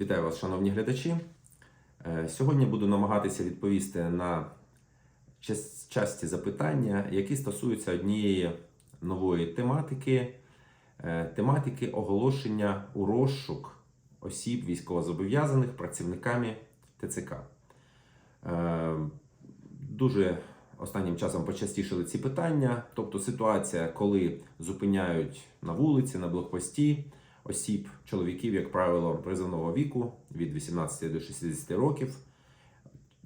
Вітаю вас, шановні глядачі. Е, Сьогодні буду намагатися відповісти на часті запитання, які стосуються однієї нової тематики, е, тематики оголошення у розшук осіб військовозобов'язаних працівниками ТЦК. Е, Дуже останнім часом почастішили ці питання, тобто ситуація, коли зупиняють на вулиці, на блокпості осіб, чоловіків, як правило, призовного віку від 18 до 60 років,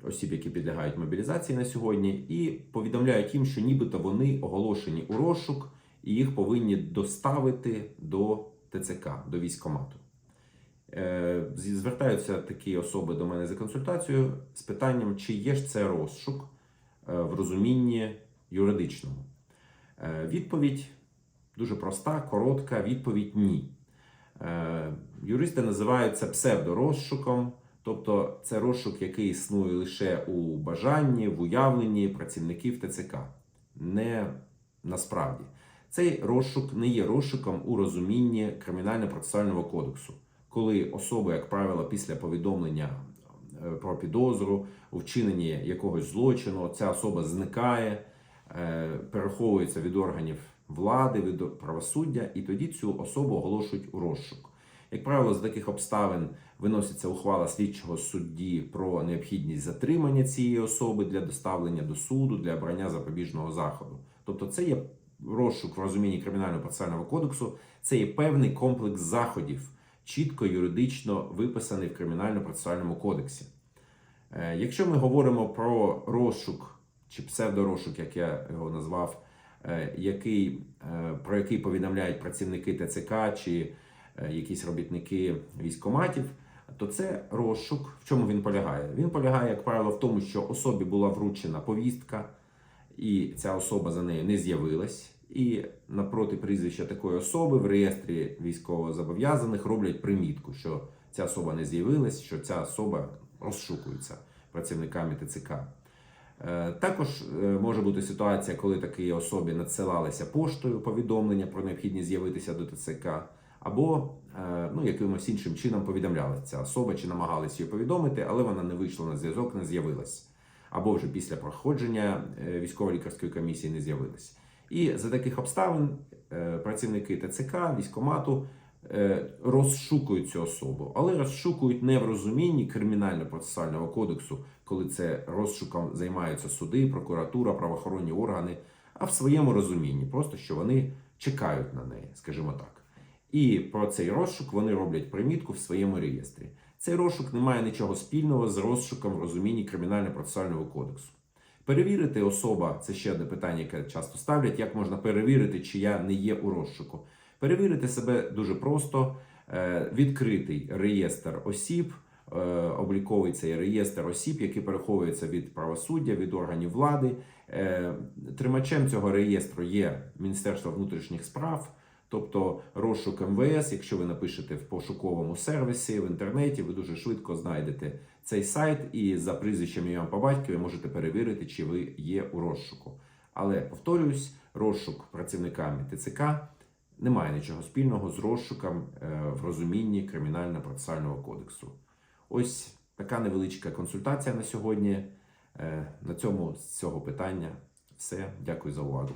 осіб, які підлягають мобілізації на сьогодні, і повідомляють їм, що нібито вони оголошені у розшук і їх повинні доставити до ТЦК, до військкомату. Е, Звертаються такі особи до мене за консультацією з питанням, чи є ж це розшук е, в розумінні юридичному. Е, Відповідь дуже проста, коротка. Відповідь ні. Юристи називають це псевдорозшуком, тобто це розшук, який існує лише у бажанні, в уявленні працівників ТЦК. Не насправді. Цей розшук не є розшуком у розумінні кримінально-процесуального кодексу, коли особа, як правило, після повідомлення е, про підозру у вчиненні якогось злочину, ця особа зникає, е, переховується від органів влади, від правосуддя, і тоді цю особу оголошують у розшук. Як правило, з таких обставин виноситься ухвала слідчого судді про необхідність затримання цієї особи для доставлення до суду для обрання запобіжного заходу. Тобто, це є розшук в розумінні кримінального процесуального кодексу, це є певний комплекс заходів, чітко юридично виписаний в кримінально-процесуальному кодексі. Е, Якщо ми говоримо про розшук чи псевдорозшук, як я його назвав, е, який, е, про який повідомляють працівники ТЦК чи якісь робітники військоматів, то це розшук. В чому він полягає? Він полягає, як правило, в тому, що особі була вручена повістка, і ця особа за нею не з'явилась. І напроти прізвища такої особи в реєстрі військовозобов'язаних роблять примітку, що ця особа не з'явилась, що ця особа розшукується працівниками ТЦК. Е, Також е, може бути ситуація, коли такій особі надсилалися поштою повідомлення про необхідність з'явитися до ТЦК, або е, ну, якимось іншим чином повідомлялася ця особа, чи намагалися її повідомити, але вона не вийшла на зв'язок, не з'явилась. Або вже після проходження е, військово-лікарської комісії не з'явилась. І за таких обставин е, працівники ТЦК, військкомату е, розшукують цю особу, але розшукують не в розумінні кримінально-процесуального кодексу, коли це розшуком займаються суди, прокуратура, правоохоронні органи, а в своєму розумінні, просто що вони чекають на неї, скажімо так. І про цей розшук вони роблять примітку в своєму реєстрі. Цей розшук не має нічого спільного з розшуком в розумінні кримінально-процесуального кодексу. Перевірити особа це ще одне питання, яке часто ставлять. Як можна перевірити, чи я не є у розшуку? Перевірити себе дуже просто. Е, Відкритий реєстр осіб, е, обліковий цей реєстр осіб, які переховуються від правосуддя, від органів влади. Е, Тримачем цього реєстру є Міністерство внутрішніх справ. Тобто розшук МВС, якщо ви напишете в пошуковому сервісі в інтернеті, ви дуже швидко знайдете цей сайт і за прізвищем ім'ям по батькові можете перевірити, чи ви є у розшуку. Але повторюсь, розшук працівниками ТЦК не має нічого спільного з розшуком е, в розумінні кримінально-процесуального кодексу. Ось така невеличка консультація на сьогодні. Е, На цьому з цього питання все. Дякую за увагу.